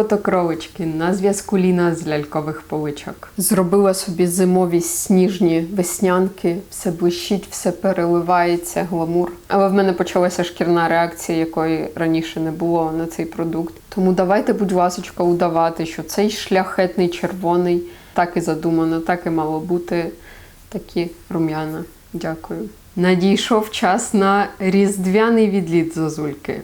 Котокровочки! На зв'язку Ліна з лялькових поличок. Зробила собі зимові сніжні веснянки, все блищить, все переливається, гламур. Але в мене почалася шкірна реакція, якої раніше не було на цей продукт. Тому давайте, будь ласочка, удавати, що цей шляхетний червоний так і задумано, так і мало бути. Такі рум'яна. Дякую. Надійшов час на різдвяний відліт зозульки.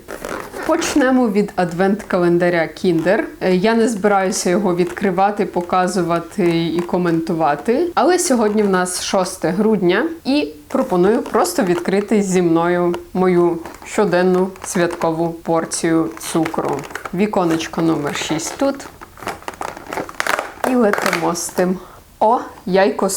Почнемо від адвент-календаря Kinder. Я не збираюся його відкривати, показувати і коментувати. Але сьогодні в нас 6 грудня і пропоную просто відкрити зі мною мою щоденну святкову порцію цукру. Віконечко номер 6 тут. І летимо з тим. О, яйко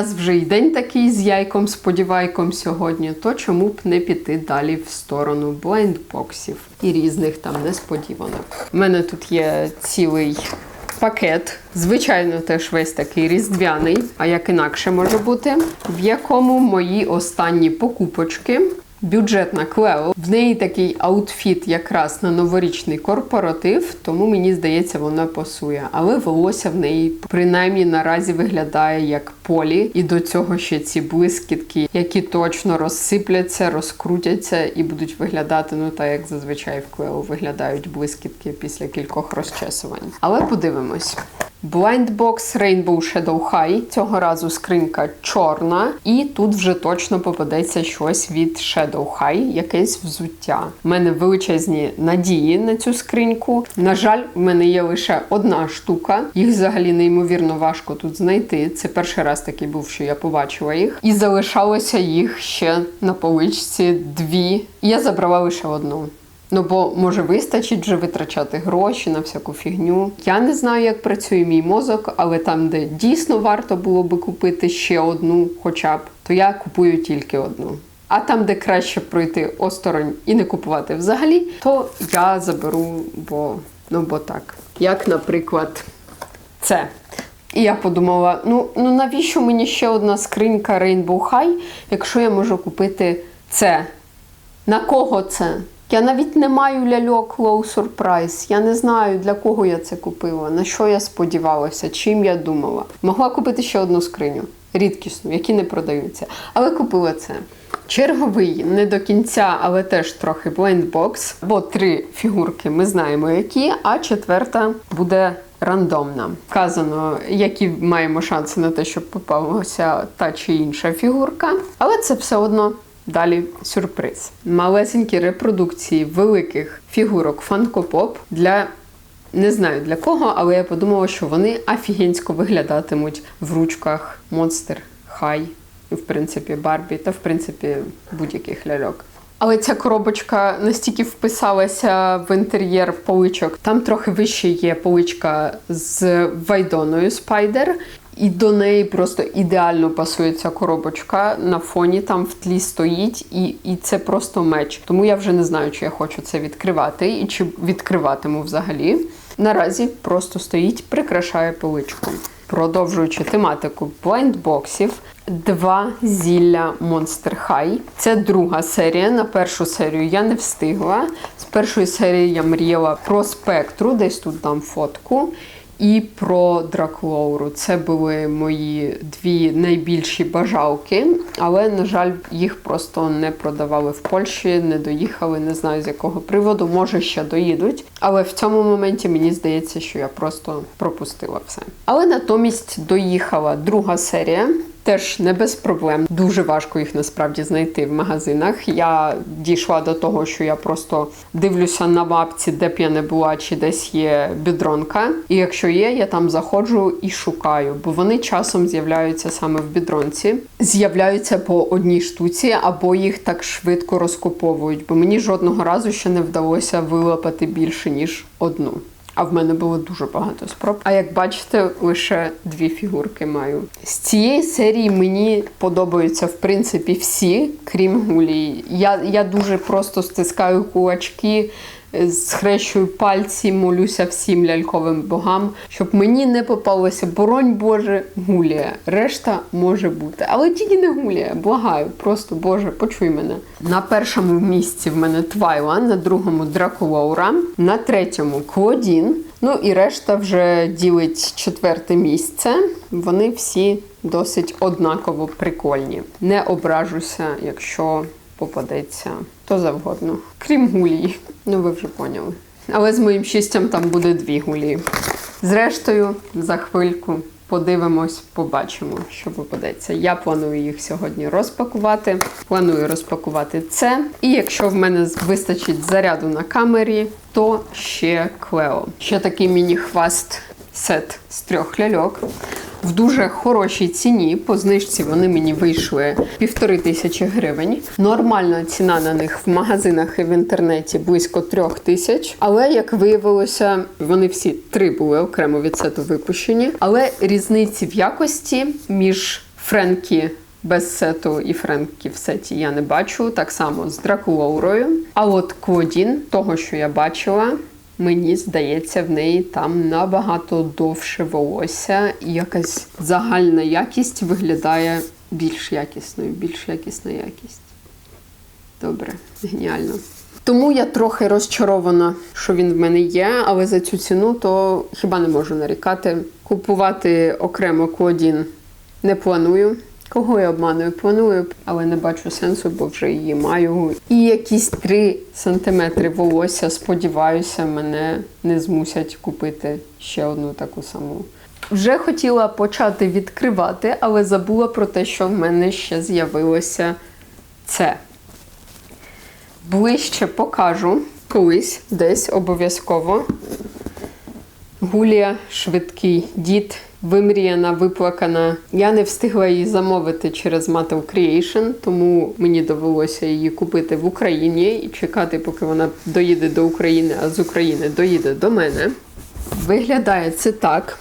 раз вже й день такий з яйком сподівайком сьогодні, то чому б не піти далі в сторону блайндбоксів і різних там несподіванок. У мене тут є цілий пакет, звичайно, теж весь такий різдвяний, а як інакше може бути, в якому мої останні покупочки. Бюджетна Клео. В неї такий аутфіт якраз на новорічний корпоратив, тому мені здається, вона пасує. Але волосся в неї принаймні наразі виглядає як полі, і до цього ще ці блискітки, які точно розсипляться, розкрутяться і будуть виглядати, ну так як зазвичай в Клео виглядають блискітки після кількох розчесувань. Але подивимось. Blind Box Rainbow Shadow High. Цього разу скринька чорна, і тут вже точно попадеться щось від Shadow High, якесь взуття. У мене величезні надії на цю скриньку. На жаль, в мене є лише одна штука. Їх взагалі неймовірно важко тут знайти. Це перший раз такий був, що я побачила їх. І залишалося їх ще на поличці дві. Я забрала лише одну. Ну, бо може вистачить вже витрачати гроші на всяку фігню. Я не знаю, як працює мій мозок, але там, де дійсно варто було би купити ще одну, хоча б, то я купую тільки одну. А там, де краще пройти осторонь і не купувати взагалі, то я заберу, бо ну бо так. Як, наприклад, це. І я подумала: ну, ну навіщо мені ще одна скринька Rainbow High, якщо я можу купити це? На кого це? Я навіть не маю ляльок Low Surprise. Я не знаю, для кого я це купила, на що я сподівалася, чим я думала. Могла купити ще одну скриню, рідкісну, які не продаються. Але купила це. Черговий не до кінця, але теж трохи блендбокс. Бо три фігурки ми знаємо, які, а четверта буде рандомна. Вказано, які маємо шанси на те, щоб попалася та чи інша фігурка. Але це все одно Далі сюрприз. Малесенькі репродукції великих фігурок Pop для не знаю для кого, але я подумала, що вони офігенсько виглядатимуть в ручках Monster High, в принципі Барбі та в принципі будь-яких ляльок. Але ця коробочка настільки вписалася в інтер'єр поличок. Там трохи вище є поличка з вайдоною Спайдер. І до неї просто ідеально пасує ця коробочка на фоні, там в тлі стоїть, і і це просто меч. Тому я вже не знаю, чи я хочу це відкривати і чи відкриватиму взагалі. Наразі просто стоїть, прикрашає поличку. Продовжуючи тематику блайндбоксів, два зілля Monster High. Це друга серія. На першу серію я не встигла. З першої серії я мріяла про спектру, десь тут дам фотку. І про Драклоуру. Це були мої дві найбільші бажалки, але, на жаль, їх просто не продавали в Польщі, не доїхали, не знаю з якого приводу. Може, ще доїдуть. Але в цьому моменті мені здається, що я просто пропустила все. Але натомість доїхала друга серія. Теж не без проблем. Дуже важко їх насправді знайти в магазинах. Я дійшла до того, що я просто дивлюся на мапці, де б я не була, чи десь є бідронка. І якщо є, я там заходжу і шукаю, бо вони часом з'являються саме в бідронці. З'являються по одній штуці, або їх так швидко розкуповують, бо мені жодного разу ще не вдалося вилапати більше ніж одну. А в мене було дуже багато спроб. А як бачите, лише дві фігурки маю. З цієї серії мені подобаються в принципі всі, крім Гулії. Я, я дуже просто стискаю кулачки, схрещую пальці, молюся всім ляльковим богам, щоб мені не попалося, боронь Боже, Гулія. Решта може бути. Але тільки не Гулія, благаю, просто Боже, почуй мене. На першому місці в мене Твайла, на другому Дракулаура, на третьому Клодін. Ну і решта вже ділить четверте місце. Вони всі досить однаково прикольні. Не ображуся, якщо попадеться то завгодно. Крім гулії. Ну ви вже поняли. Але з моїм щастям там буде дві гулії. Зрештою, за хвильку подивимось, побачимо, що попадеться. Я планую їх сьогодні розпакувати. Планую розпакувати це. І якщо в мене вистачить заряду на камері, то ще Клео. Ще такий міні-хваст сет з трьох ляльок. В дуже хорошій ціні. По знижці вони мені вийшли півтори тисячі гривень. Нормальна ціна на них в магазинах і в інтернеті близько трьох тисяч. Але як виявилося, вони всі три були окремо від сету випущені. Але різниці в якості між Френкі без сету і Френкі в сеті я не бачу. Так само з Дракулоурою. А от Клодін, того, що я бачила. Мені здається, в неї там набагато довше волосся, і якась загальна якість виглядає більш якісною, більш якісна якість. Добре, геніально. Тому я трохи розчарована, що він в мене є, але за цю ціну то хіба не можу нарікати. Купувати окремо кодін не планую. Кого я обманую? Планую, але не бачу сенсу, бо вже її маю. І якісь 3 сантиметри волосся, сподіваюся, мене не змусять купити ще одну таку саму. Вже хотіла почати відкривати, але забула про те, що в мене ще з'явилося це. Ближче покажу колись, десь обов'язково. Гулія, швидкий дід, вимріяна, виплакана. Я не встигла її замовити через Mattel Creation, тому мені довелося її купити в Україні і чекати, поки вона доїде до України, а з України доїде до мене. Виглядає це так.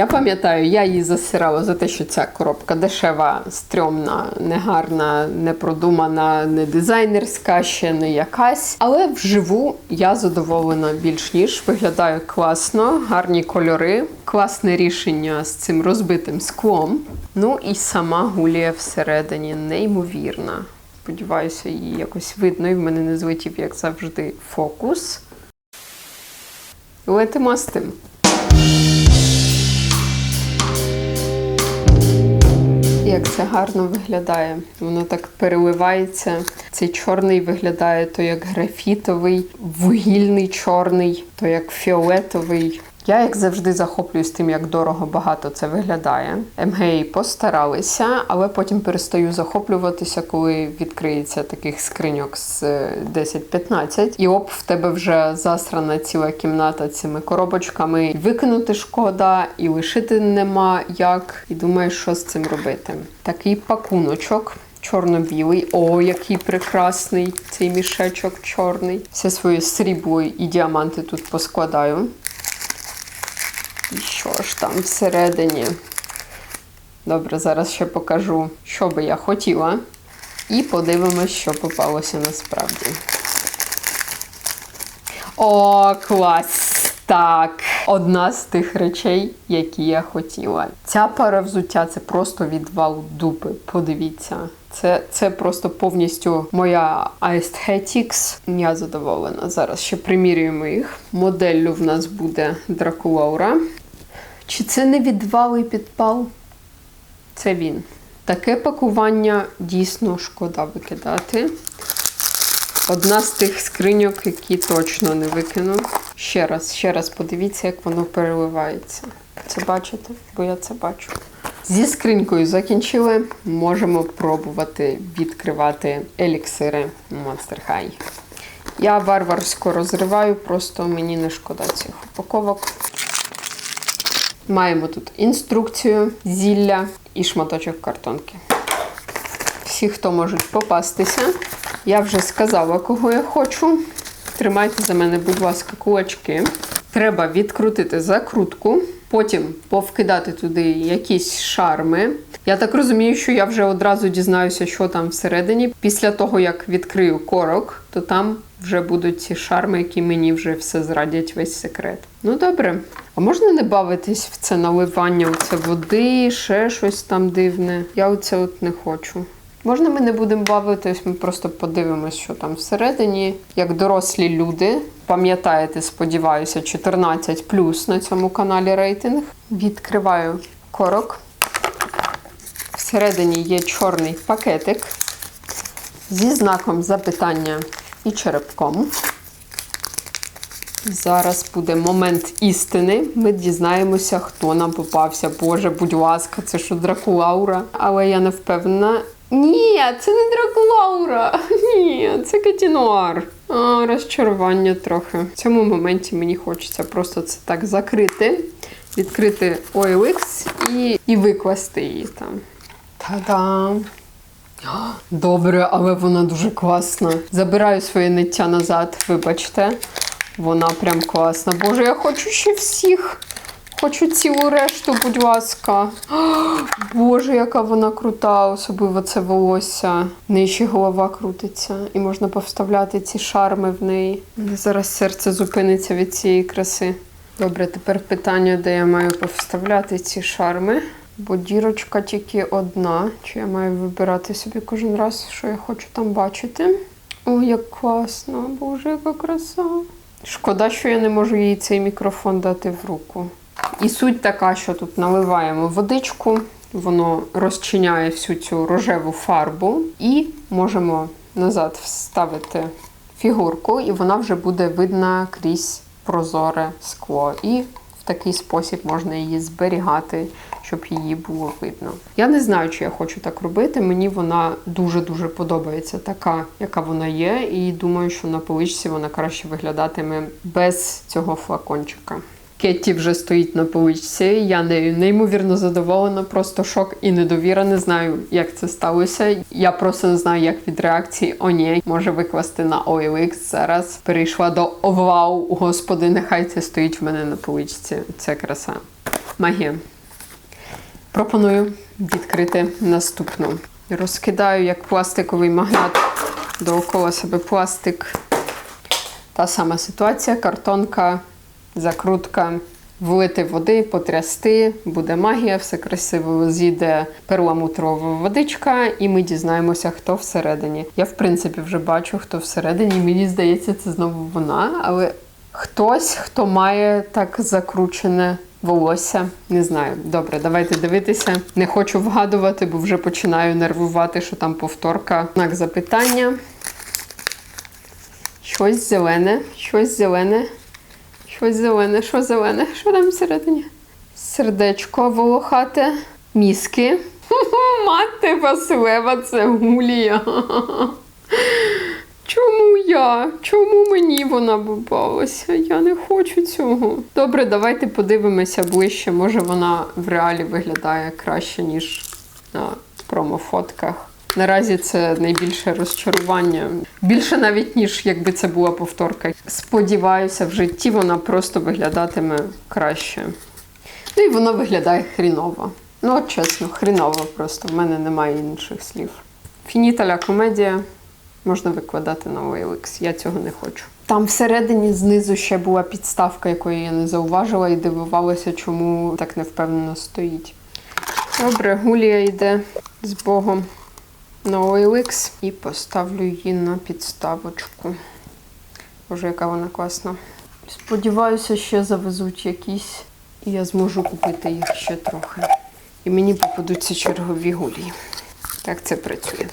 Я пам'ятаю, я її засирала за те, що ця коробка дешева, стрьомна, негарна, непродумана, не дизайнерська, ще не якась. Але вживу я задоволена більш ніж. Виглядає класно, гарні кольори, класне рішення з цим розбитим склом. Ну і сама гулія всередині неймовірна. Сподіваюся, її якось видно, і в мене не злетів, як завжди, фокус. Летимо з тим. Як це гарно виглядає. Воно так переливається. Цей чорний виглядає то як графітовий, вугільний чорний, то як фіолетовий. Я, як завжди, захоплююсь тим, як дорого багато це виглядає. МГІ постаралися, але потім перестаю захоплюватися, коли відкриється таких скриньок з е, 10-15. І оп, в тебе вже засрана ціла кімната цими коробочками. Викинути шкода, і лишити нема як. І думаєш, що з цим робити. Такий пакуночок. Чорно-білий, о, який прекрасний цей мішечок чорний. Все своє срібло і діаманти тут поскладаю. І що ж там всередині? Добре, зараз ще покажу, що би я хотіла. І подивимось, що попалося насправді. О, клас! Так, одна з тих речей, які я хотіла. Ця пара взуття це просто відвал дупи. Подивіться. Це, це просто повністю моя Aesthetics. Я задоволена. Зараз ще примірюємо їх. Моделлю в нас буде Дракулаура. Чи це не відвалий підпал? Це він. Таке пакування дійсно шкода викидати. Одна з тих скриньок, які точно не викину. Ще раз, ще раз подивіться, як воно переливається. Це бачите? Бо я це бачу. Зі скринькою закінчили. Можемо пробувати відкривати еліксири Monster High. Я варварсько розриваю, просто мені не шкода цих упаковок. Маємо тут інструкцію, зілля і шматочок картонки. Всі, хто можуть попастися. Я вже сказала, кого я хочу. Тримайте за мене, будь ласка, кулачки. Треба відкрутити закрутку, потім повкидати туди якісь шарми. Я так розумію, що я вже одразу дізнаюся, що там всередині. Після того, як відкрию корок, то там вже будуть ці шарми, які мені вже все зрадять весь секрет. Ну добре. Можна не бавитись в це наливання, оце води, ще щось там дивне. Я оце от не хочу. Можна ми не будемо бавитись, ми просто подивимось, що там всередині. Як дорослі люди, пам'ятаєте, сподіваюся, 14 плюс на цьому каналі рейтинг. Відкриваю корок. Всередині є чорний пакетик зі знаком запитання і черепком. Зараз буде момент істини. Ми дізнаємося, хто нам попався. Боже, будь ласка, це що Дракулаура. Але я не впевнена. Ні, це не Дракулаура. Ні, це Катінуар. А, розчарування трохи. В цьому моменті мені хочеться просто це так закрити, відкрити OLX і, і викласти її там. Та-дам! Добре, але вона дуже класна. Забираю своє ниття назад, вибачте. Вона прям класна. Боже, я хочу ще всіх. Хочу цілу решту, будь ласка. Боже, яка вона крута, особливо це волосся. В неї ще голова крутиться, і можна повставляти ці шарми в неї. Зараз серце зупиниться від цієї краси. Добре, тепер питання, де я маю повставляти ці шарми. Бо дірочка тільки одна. Чи я маю вибирати собі кожен раз, що я хочу там бачити? О, як класно, боже, яка краса. Шкода, що я не можу їй цей мікрофон дати в руку. І суть така, що тут наливаємо водичку, воно розчиняє всю цю рожеву фарбу, і можемо назад вставити фігурку, і вона вже буде видна крізь прозоре скло. І в такий спосіб можна її зберігати, щоб її було видно. Я не знаю, чи я хочу так робити. Мені вона дуже-дуже подобається, така, яка вона є, і думаю, що на поличці вона краще виглядатиме без цього флакончика. Кетті вже стоїть на поличці. Я нею неймовірно задоволена, просто шок і недовіра. Не знаю, як це сталося. Я просто не знаю, як від реакції о ні може викласти на OLX. Зараз перейшла до «О, вау, господи, нехай це стоїть в мене на поличці. Це краса. Магія. Пропоную відкрити наступну. Розкидаю як пластиковий магнат довкола себе пластик. Та сама ситуація, картонка, закрутка, влити води, потрясти, буде магія, все красиво зійде перламутрова водичка, і ми дізнаємося, хто всередині. Я, в принципі, вже бачу, хто всередині. Мені здається, це знову вона, але хтось, хто має так закручене. Волосся, не знаю. Добре, давайте дивитися. Не хочу вгадувати, бо вже починаю нервувати, що там повторка. Знак запитання. Щось зелене, щось зелене, щось зелене, що зелене? Що там всередині? Сердечко волохате, мізки. Мати Василева, це Гулія. Чому я? Чому мені вона попалася? Я не хочу цього. Добре, давайте подивимося ближче. Може вона в реалі виглядає краще, ніж на промофотках. Наразі це найбільше розчарування. Більше навіть, ніж якби це була повторка. Сподіваюся, в житті вона просто виглядатиме краще. Ну і вона виглядає хріново. Ну, чесно, хріново просто. В мене немає інших слів. Фініталя комедія можна викладати на OLX. Я цього не хочу. Там всередині знизу ще була підставка, якої я не зауважила, і дивувалася, чому так невпевнено стоїть. Добре, Гулія йде з Богом. на OLX і поставлю її на підставочку. Боже, яка вона класна. Сподіваюся, ще завезуть якісь, і я зможу купити їх ще трохи. І мені попадуться чергові гулі. Так це працює.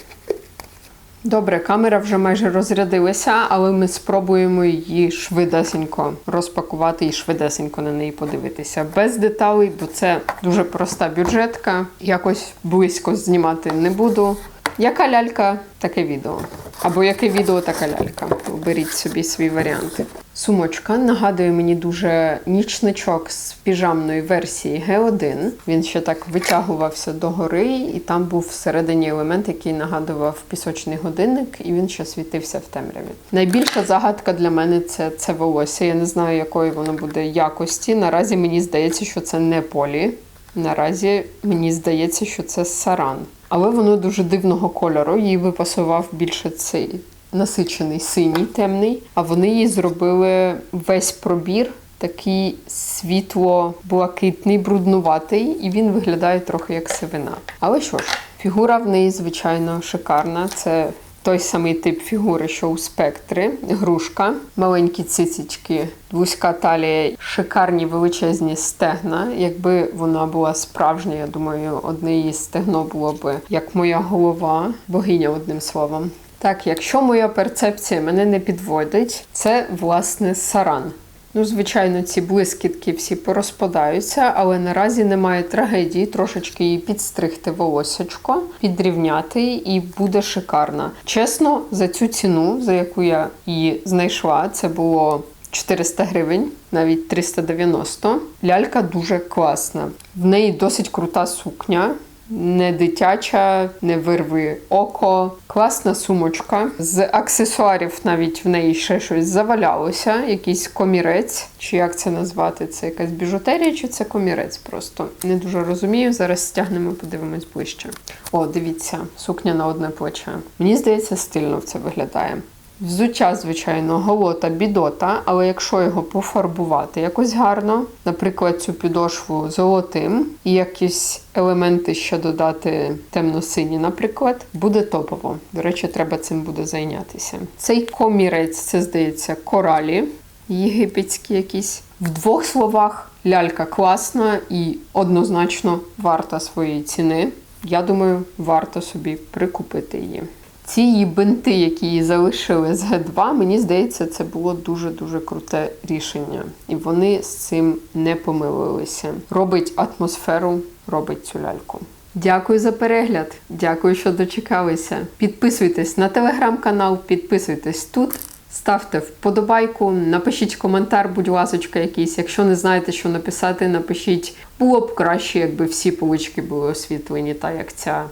Добре, камера вже майже розрядилася, але ми спробуємо її швидесенько розпакувати і швидесенько на неї подивитися. Без деталей, бо це дуже проста бюджетка. Якось близько знімати не буду. Яка лялька, таке відео. Або яке відео, така лялька. Оберіть собі свій варіант. Сумочка нагадує мені дуже нічничок з піжамної версії G1. Він ще так витягувався догори, і там був всередині елемент, який нагадував пісочний годинник, і він ще світився в темряві. Найбільша загадка для мене це, це волосся. Я не знаю, якої воно буде якості. Наразі мені здається, що це не полі. Наразі мені здається, що це саран. Але воно дуже дивного кольору. Їй випасував більше цей насичений синій темний. А вони їй зробили весь пробір такий світло-блакитний, бруднуватий, і він виглядає трохи як сивина. Але що ж, фігура в неї, звичайно, шикарна. Це той самий тип фігури, що у спектри, грушка, маленькі цицічки, вузька талія, шикарні величезні стегна. Якби вона була справжня, я думаю, одне її стегно було би як моя голова, богиня, одним словом. Так, якщо моя перцепція мене не підводить, це власне саран. Ну, звичайно, ці блискітки всі порозпадаються, але наразі немає трагедії. Трошечки її підстригти волосечко, підрівняти і буде шикарна. Чесно, за цю ціну, за яку я її знайшла, це було 400 гривень, навіть 390. Лялька дуже класна. В неї досить крута сукня. Не дитяча, не вирви око, класна сумочка. З аксесуарів навіть в неї ще щось завалялося, якийсь комірець, чи як це назвати? Це якась біжутерія, чи це комірець? Просто не дуже розумію. Зараз стягнемо, подивимось ближче. О, дивіться, сукня на одне плече. Мені здається, стильно це виглядає. Взуття, звичайно, голота, бідота, але якщо його пофарбувати якось гарно, наприклад, цю підошву золотим і якісь елементи ще додати темно-сині, наприклад, буде топово. До речі, треба цим буде зайнятися. Цей комірець, це здається, коралі єгипетські якісь. В двох словах, лялька класна і однозначно варта своєї ціни. Я думаю, варто собі прикупити її. Ці її бинти, які її залишили з Г2, мені здається, це було дуже-дуже круте рішення. І вони з цим не помилилися. Робить атмосферу, робить цю ляльку. Дякую за перегляд. Дякую, що дочекалися. Підписуйтесь на телеграм-канал, підписуйтесь тут. Ставте вподобайку, напишіть коментар, будь ласочка, якийсь. Якщо не знаєте, що написати, напишіть. Було б краще, якби всі полички були освітлені, та як ця.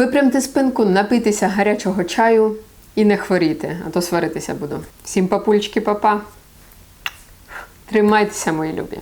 Випрямте спинку, напитися гарячого чаю і не хворіти, а то сваритися буду. Всім папульчики, папа. Тримайтеся, мої любі.